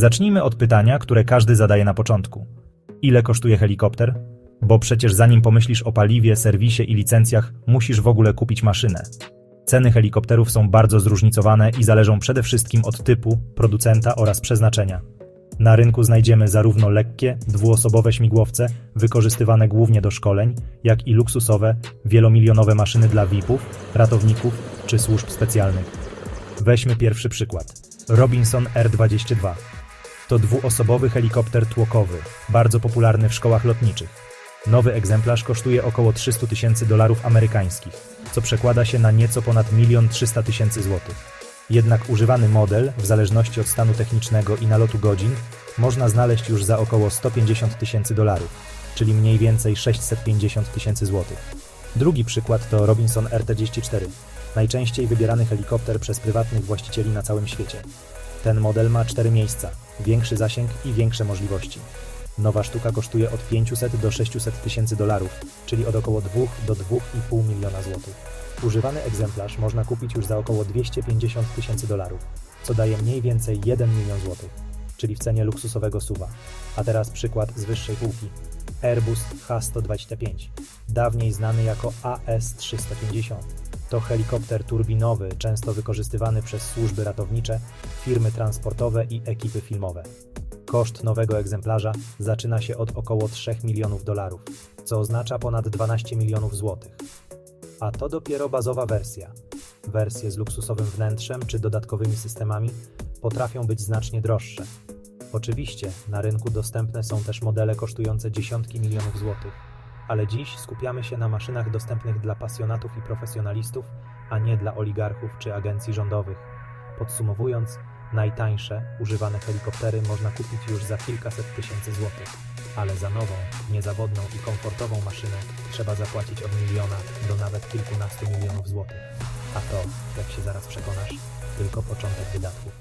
Zacznijmy od pytania, które każdy zadaje na początku. Ile kosztuje helikopter? Bo przecież zanim pomyślisz o paliwie, serwisie i licencjach, musisz w ogóle kupić maszynę. Ceny helikopterów są bardzo zróżnicowane i zależą przede wszystkim od typu, producenta oraz przeznaczenia. Na rynku znajdziemy zarówno lekkie, dwuosobowe śmigłowce, wykorzystywane głównie do szkoleń, jak i luksusowe, wielomilionowe maszyny dla VIP-ów, ratowników czy służb specjalnych. Weźmy pierwszy przykład. Robinson R-22. To dwuosobowy helikopter tłokowy, bardzo popularny w szkołach lotniczych. Nowy egzemplarz kosztuje około 300 tysięcy dolarów amerykańskich, co przekłada się na nieco ponad 1 300 tysięcy złotych. Jednak używany model, w zależności od stanu technicznego i nalotu godzin, można znaleźć już za około 150 tysięcy dolarów, czyli mniej więcej 650 tysięcy złotych. Drugi przykład to Robinson RT-34, najczęściej wybierany helikopter przez prywatnych właścicieli na całym świecie. Ten model ma cztery miejsca, większy zasięg i większe możliwości. Nowa sztuka kosztuje od 500 do 600 tysięcy dolarów, czyli od około 2 do 2,5 miliona złotych. Używany egzemplarz można kupić już za około 250 tysięcy dolarów, co daje mniej więcej 1 milion złotych, czyli w cenie luksusowego suwa. A teraz przykład z wyższej półki. Airbus H125, dawniej znany jako AS-350. To helikopter turbinowy, często wykorzystywany przez służby ratownicze, firmy transportowe i ekipy filmowe. Koszt nowego egzemplarza zaczyna się od około 3 milionów dolarów, co oznacza ponad 12 milionów złotych. A to dopiero bazowa wersja. Wersje z luksusowym wnętrzem czy dodatkowymi systemami potrafią być znacznie droższe. Oczywiście na rynku dostępne są też modele kosztujące dziesiątki milionów złotych, ale dziś skupiamy się na maszynach dostępnych dla pasjonatów i profesjonalistów, a nie dla oligarchów czy agencji rządowych. Podsumowując, najtańsze, używane helikoptery można kupić już za kilkaset tysięcy złotych, ale za nową, niezawodną i komfortową maszynę trzeba zapłacić od miliona do nawet kilkunastu milionów złotych. A to, jak się zaraz przekonasz, tylko początek wydatków.